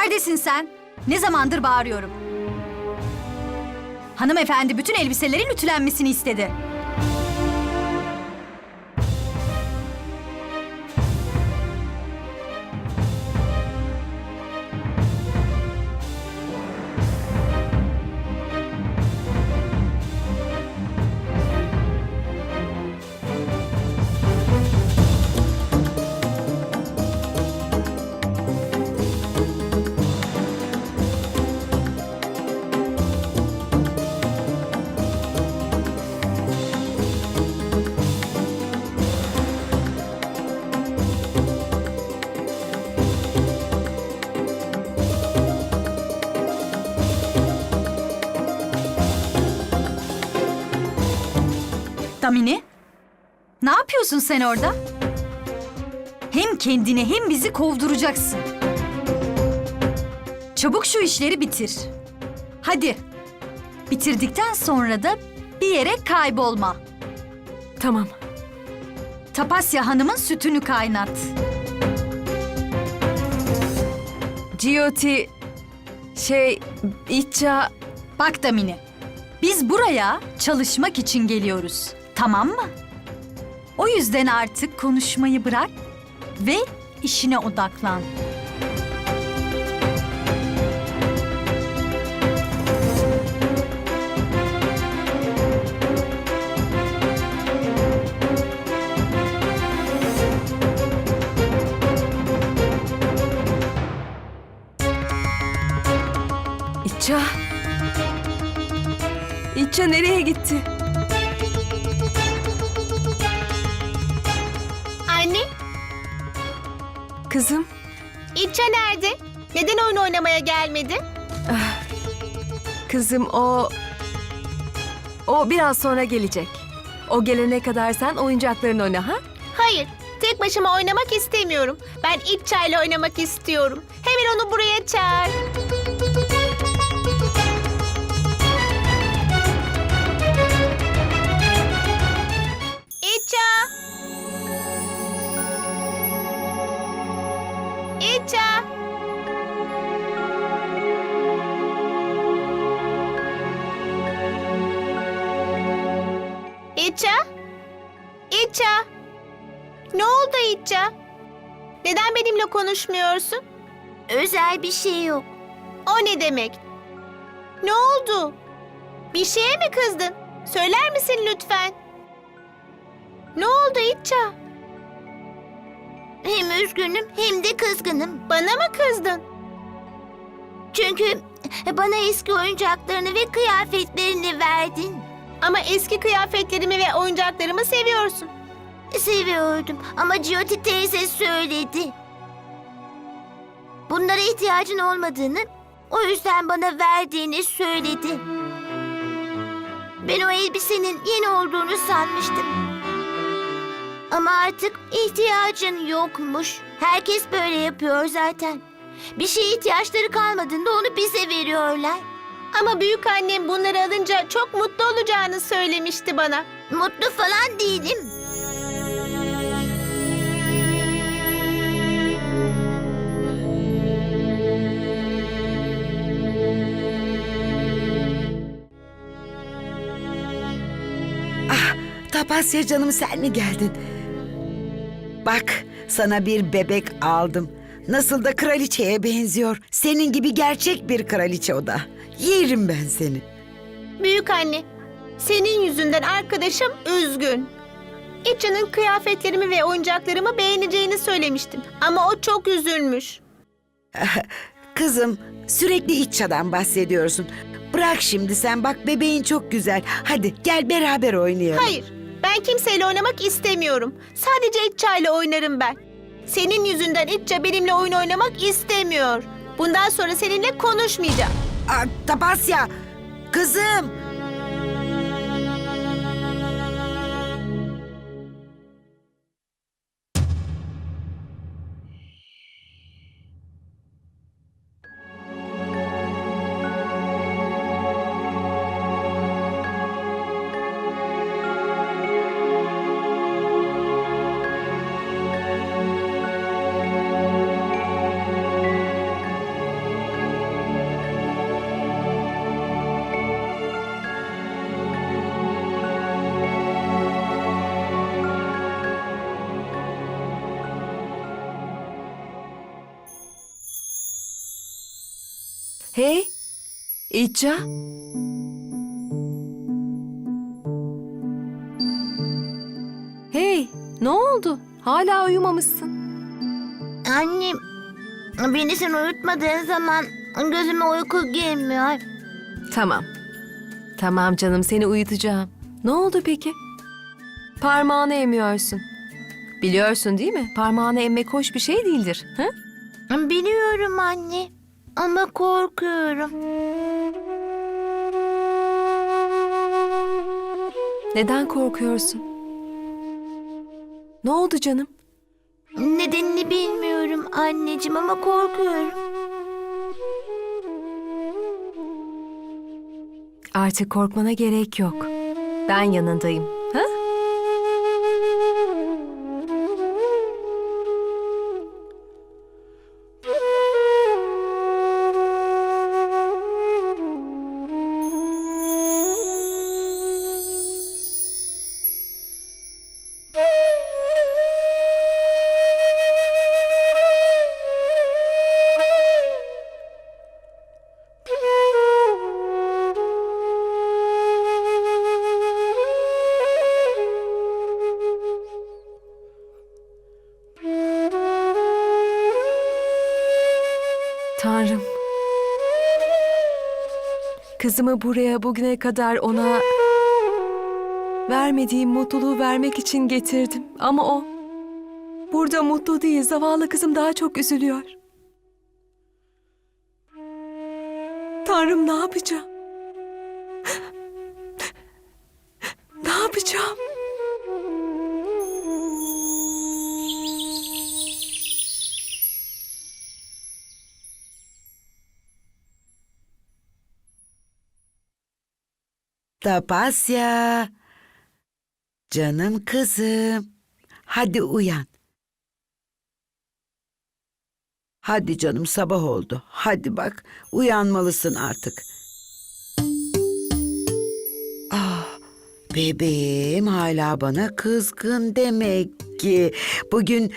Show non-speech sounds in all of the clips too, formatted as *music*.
Neredesin sen? Ne zamandır bağırıyorum. Hanımefendi bütün elbiselerin ütülenmesini istedi. Yapıyorsun sen orada? Hem kendini hem bizi kovduracaksın. Çabuk şu işleri bitir. Hadi. Bitirdikten sonra da bir yere kaybolma. Tamam. Tapasya Hanım'ın sütünü kaynat. Giotti şey İtça Bak Damini, biz buraya çalışmak için geliyoruz. Tamam mı? O yüzden artık konuşmayı bırak ve işine odaklan. İtça İtça nereye gitti? Kızım İlça nerede? Neden oyun oynamaya gelmedi? kızım o o biraz sonra gelecek. O gelene kadar sen oyuncaklarını oyna ha? Hayır, tek başıma oynamak istemiyorum. Ben İlça ile oynamak istiyorum. Hemen onu buraya çağır. İlça! Ne oldu İlça? Neden benimle konuşmuyorsun? Özel bir şey yok. O ne demek? Ne oldu? Bir şeye mi kızdın? Söyler misin lütfen? Ne oldu İlça? Hem üzgünüm hem de kızgınım. Bana mı kızdın? Çünkü bana eski oyuncaklarını ve kıyafetlerini verdin. Ama eski kıyafetlerimi ve oyuncaklarımı seviyorsun. Seviyordum ama Giotti teyze söyledi. Bunlara ihtiyacın olmadığını, o yüzden bana verdiğini söyledi. Ben o elbisenin yeni olduğunu sanmıştım. Ama artık ihtiyacın yokmuş. Herkes böyle yapıyor zaten. Bir şeye ihtiyaçları kalmadığında onu bize veriyorlar. Ama büyük annem bunları alınca çok mutlu olacağını söylemişti bana. Mutlu falan değilim. Tapasya canım sen mi geldin? Bak sana bir bebek aldım. Nasıl da kraliçeye benziyor. Senin gibi gerçek bir kraliçe o da. Yerim ben seni. Büyük anne, senin yüzünden arkadaşım üzgün. İlça'nın kıyafetlerimi ve oyuncaklarımı beğeneceğini söylemiştim. Ama o çok üzülmüş. *laughs* Kızım sürekli İçça'dan bahsediyorsun. Bırak şimdi sen bak bebeğin çok güzel. Hadi gel beraber oynayalım. Hayır, ben kimseyle oynamak istemiyorum. Sadece İtça ile oynarım ben. Senin yüzünden İtça benimle oyun oynamak istemiyor. Bundan sonra seninle konuşmayacağım. Aa, Tapasya kızım. Hey, İcca. Hey, ne oldu? Hala uyumamışsın. Annem, beni sen uyutmadığın zaman gözüme uyku girmiyor. Tamam. Tamam canım, seni uyutacağım. Ne oldu peki? Parmağını emiyorsun. Biliyorsun değil mi? Parmağını emmek hoş bir şey değildir. Hı? Biliyorum anne ama korkuyorum. Neden korkuyorsun? Ne oldu canım? Nedenini bilmiyorum anneciğim ama korkuyorum. Artık korkmana gerek yok. Ben yanındayım. Kızımı buraya bugüne kadar ona vermediğim mutluluğu vermek için getirdim. Ama o burada mutlu değil. Zavallı kızım daha çok üzülüyor. Tanrım ne yapacağım? Tapasya. Canım kızım. Hadi uyan. Hadi canım sabah oldu. Hadi bak uyanmalısın artık. Ah bebeğim hala bana kızgın demek ki. Bugün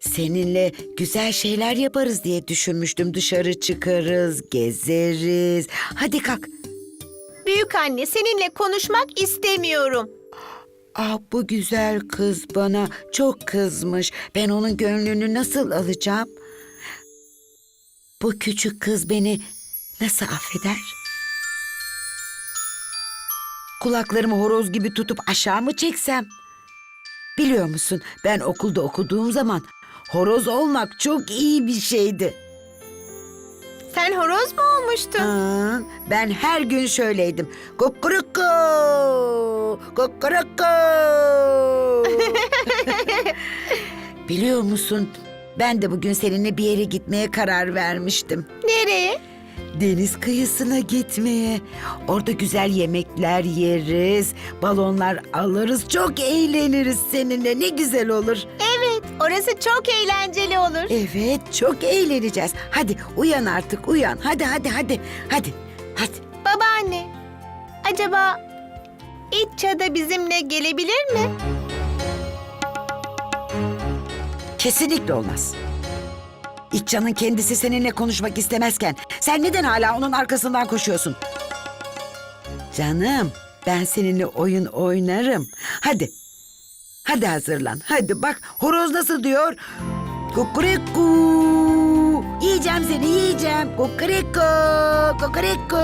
seninle güzel şeyler yaparız diye düşünmüştüm. Dışarı çıkarız, gezeriz. Hadi kalk. Büyük anne seninle konuşmak istemiyorum. Ah bu güzel kız bana çok kızmış. Ben onun gönlünü nasıl alacağım? Bu küçük kız beni nasıl affeder? Kulaklarımı horoz gibi tutup aşağı mı çeksem? Biliyor musun ben okulda okuduğum zaman horoz olmak çok iyi bir şeydi. Sen horoz mu olmuştun? Aa, ben her gün şöyleydim. Kukuruku! Kukuruku! *laughs* Biliyor musun? Ben de bugün seninle bir yere gitmeye karar vermiştim. Nereye? Deniz kıyısına gitmeye. Orada güzel yemekler yeriz, balonlar alırız, çok eğleniriz seninle. Ne güzel olur. Evet, orası çok eğlenceli olur. Evet, çok eğleneceğiz. Hadi uyan artık, uyan. Hadi, hadi, hadi. Hadi, hadi. Babaanne, acaba İtça da bizimle gelebilir mi? Kesinlikle olmaz. İtcan'ın kendisi seninle konuşmak istemezken sen neden hala onun arkasından koşuyorsun? Canım ben seninle oyun oynarım. Hadi. Hadi hazırlan. Hadi bak horoz nasıl diyor? Kukureku. Yiyeceğim seni yiyeceğim. Kukureku. Kukureku.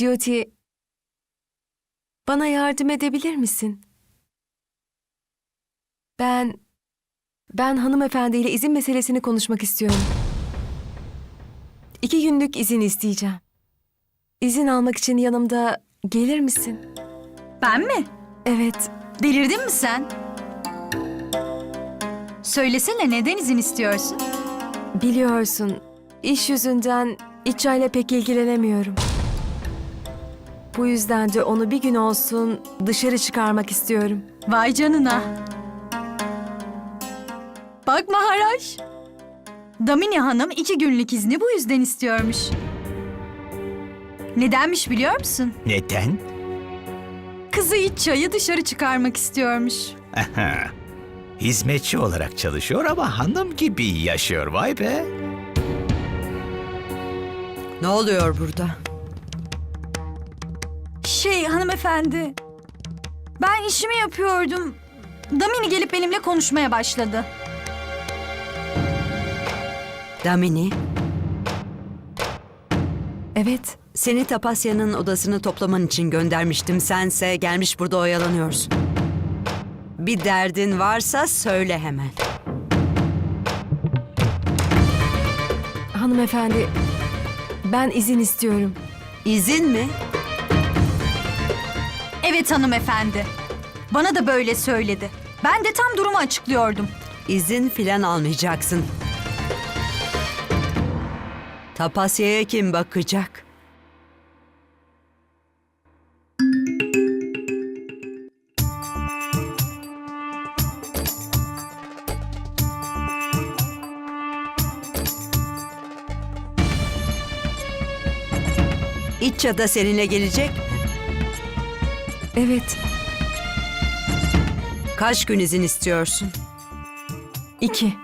Ciyoti, bana yardım edebilir misin? Ben, ben hanımefendiyle izin meselesini konuşmak istiyorum. İki günlük izin isteyeceğim. İzin almak için yanımda gelir misin? Ben mi? Evet, Delirdin mi sen? Söylesene neden izin istiyorsun? Biliyorsun, iş yüzünden İtça ile pek ilgilenemiyorum. Bu yüzden de onu bir gün olsun dışarı çıkarmak istiyorum. Vay canına. Bak Maharaj. Damini Hanım iki günlük izni bu yüzden istiyormuş. Nedenmiş biliyor musun? Neden? Kızı İtça'yı dışarı çıkarmak istiyormuş. Aha. Hizmetçi olarak çalışıyor ama hanım gibi yaşıyor vay be. Ne oluyor burada? Şey hanımefendi. Ben işimi yapıyordum. Damini gelip benimle konuşmaya başladı. Damini, Evet, seni Tapasya'nın odasını toplaman için göndermiştim. Sense gelmiş burada oyalanıyorsun. Bir derdin varsa söyle hemen. hanımefendi. Ben izin istiyorum. İzin mi? Evet hanımefendi. Bana da böyle söyledi. Ben de tam durumu açıklıyordum. İzin filan almayacaksın. Tapasya'ya kim bakacak? İçça da seninle gelecek. Evet, Kaç gün izin istiyorsun? iki.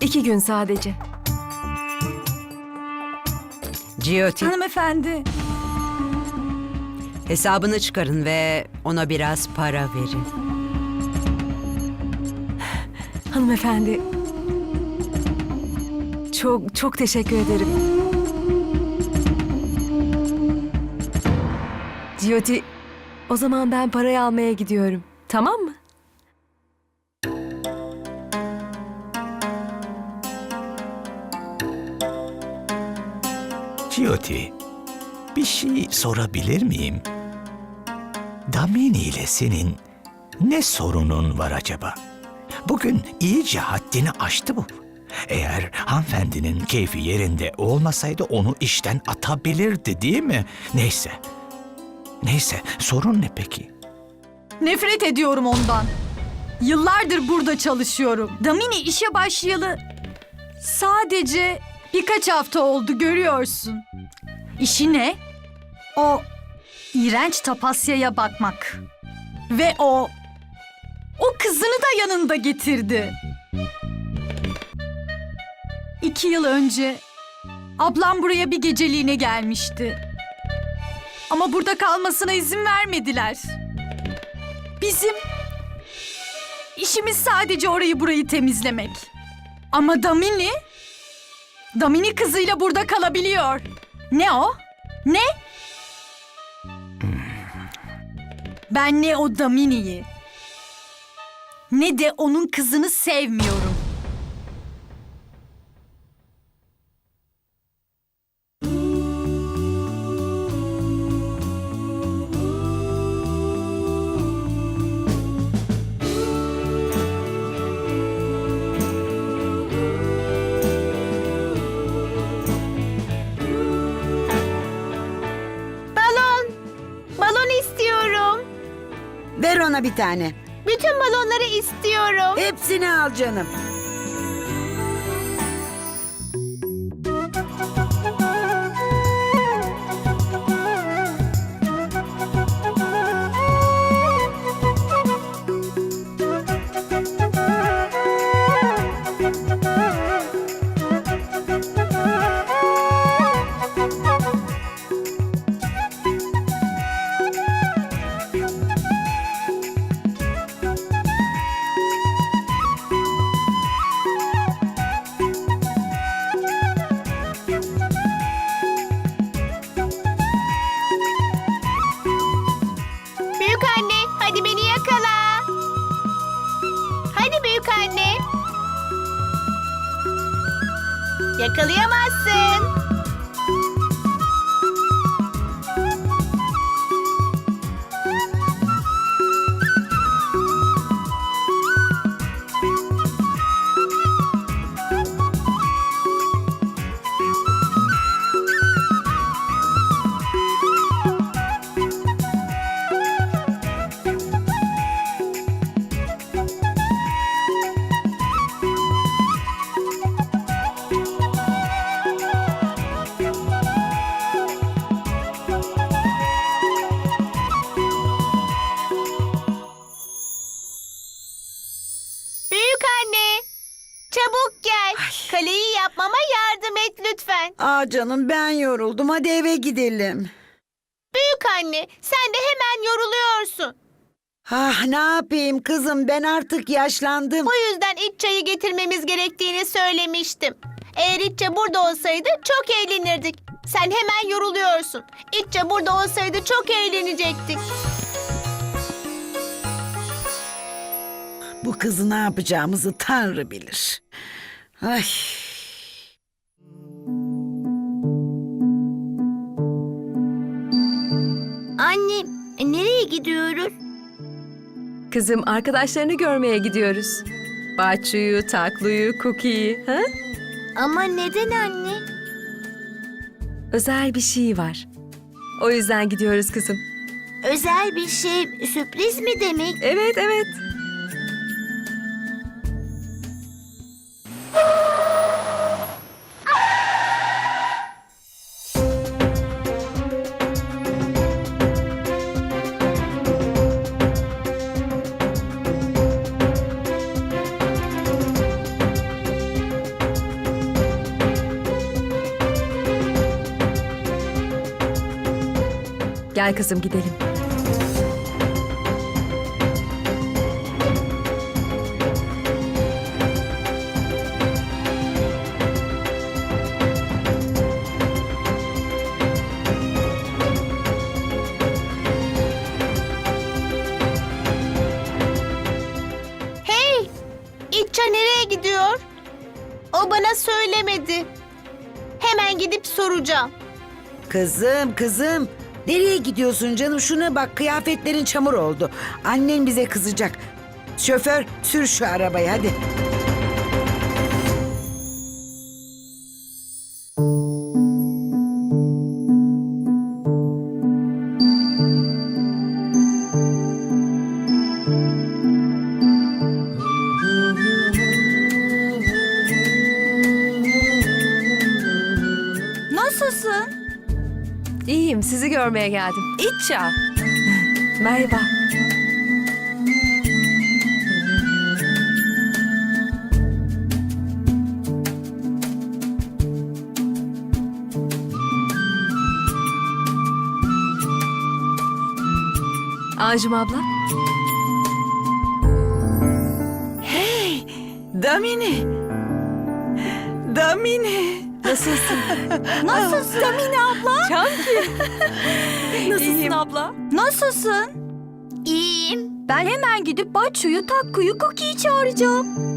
İki gün sadece. Giotti, Hanımefendi. hesabını çıkarın ve ona biraz para verin. Hanımefendi. Çok çok teşekkür ederim. Giotti, o zaman ben parayı almaya gidiyorum. Tamam mı? Giotti, bir şey sorabilir miyim? Damini ile senin ne sorunun var acaba? Bugün iyice haddini aştı bu. Eğer hanımefendinin keyfi yerinde olmasaydı onu işten atabilirdi değil mi? Neyse. Neyse sorun ne peki? Nefret ediyorum ondan. Yıllardır burada çalışıyorum. Damini işe başlayalı sadece birkaç hafta oldu görüyorsun. İşi ne? O iğrenç tapasyaya bakmak. Ve o o kızını da yanında getirdi. İki yıl önce ablam buraya bir geceliğine gelmişti. Ama burada kalmasına izin vermediler. Bizim işimiz sadece orayı burayı temizlemek. Ama Damini Damini kızıyla burada kalabiliyor. Ne o? Ne? Ben ne o Damini'yi ne de onun kızını sevmiyorum. Ona bir tane. Bütün balonları istiyorum. Hepsini al canım. Canım ben yoruldum. Hadi eve gidelim. Büyük anne, sen de hemen yoruluyorsun. Ah ne yapayım kızım ben artık yaşlandım. Bu yüzden iç çayı getirmemiz gerektiğini söylemiştim. Eğer İtçe burada olsaydı çok eğlenirdik. Sen hemen yoruluyorsun. İtçe burada olsaydı çok eğlenecektik. Bu kızı ne yapacağımızı Tanrı bilir. Ay. Anne, e, nereye gidiyoruz? Kızım arkadaşlarını görmeye gidiyoruz. Bahçuyu, Taklu'yu, Cookie'yi. Ha? Ama neden anne? Özel bir şey var. O yüzden gidiyoruz kızım. Özel bir şey, sürpriz mi demek? Evet, evet. Gel kızım gidelim. Hey! İtçe nereye gidiyor? O bana söylemedi. Hemen gidip soracağım. Kızım kızım. Nereye gidiyorsun canım? Şuna bak kıyafetlerin çamur oldu. Annen bize kızacak. Şoför sür şu arabayı hadi. İyiyim, sizi görmeye geldim. İtça. Merhaba. Anjum abla. Damini. Damini. Nasılsın? *laughs* Nasılsın? Damine abla? Çanki. *laughs* Nasılsın abla? Nasılsın? İyiyim. Ben hemen gidip Bahçu'yu, Takku'yu, Cookie'yi çağıracağım.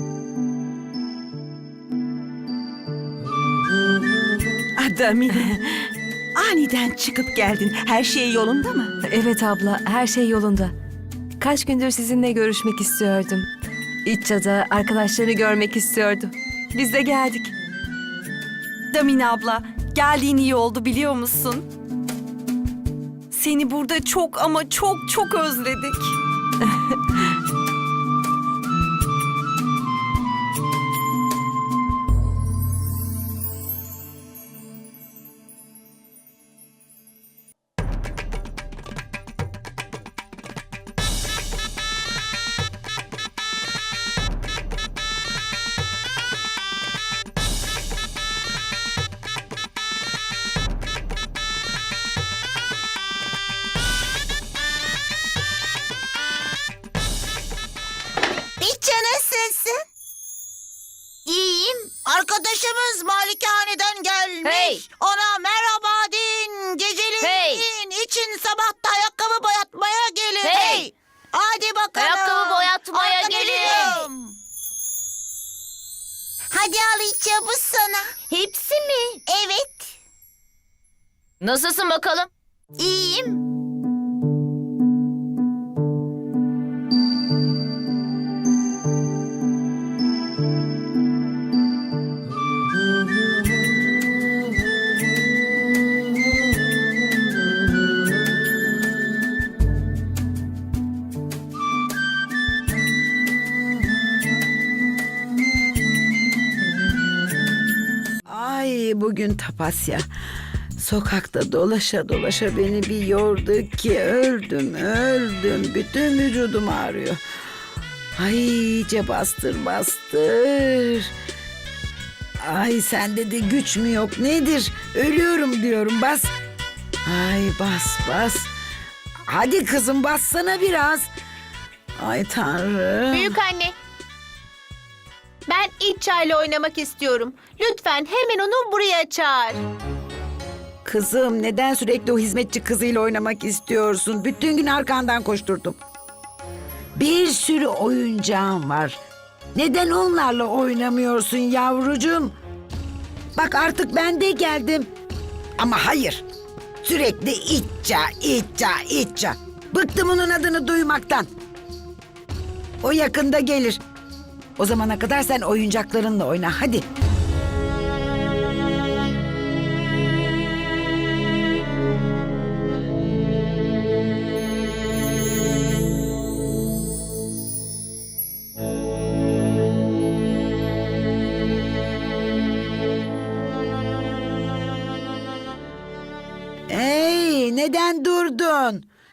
Damini. *laughs* Aniden çıkıp geldin. Her şey yolunda mı? Evet abla, her şey yolunda. Kaç gündür sizinle görüşmek istiyordum. İtça'da arkadaşlarını görmek istiyordu. Biz de geldik. Damini abla, geldiğin iyi oldu biliyor musun? Seni burada çok ama çok çok özledik. *laughs* bakalım? İyiyim. Ay bugün tapasya. Sokakta dolaşa dolaşa beni bir yordu ki öldüm öldüm. Bütün vücudum ağrıyor. Ay iyice bastır bastır. Ay sende de güç mü yok nedir? Ölüyorum diyorum bas. Ay bas bas. Hadi kızım bassana biraz. Ay tanrım. Büyük anne. Ben İtça ile oynamak istiyorum. Lütfen hemen onu buraya çağır. Kızım neden sürekli o hizmetçi kızıyla oynamak istiyorsun? Bütün gün arkandan koşturdum. Bir sürü oyuncağım var. Neden onlarla oynamıyorsun yavrucuğum? Bak artık ben de geldim. Ama hayır. Sürekli itça, itça, itça. Bıktım onun adını duymaktan. O yakında gelir. O zamana kadar sen oyuncaklarınla oyna hadi. Hey,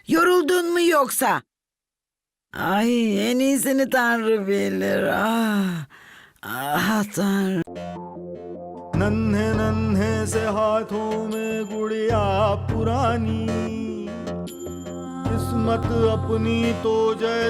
Yoruldun mu yoksa? Ay, en iyisini Tanrı bilir. Ah, ah Tanrı. नन्हे नन्हे से हाथों में गुड़िया पुरानी किस्मत अपनी तो जैसे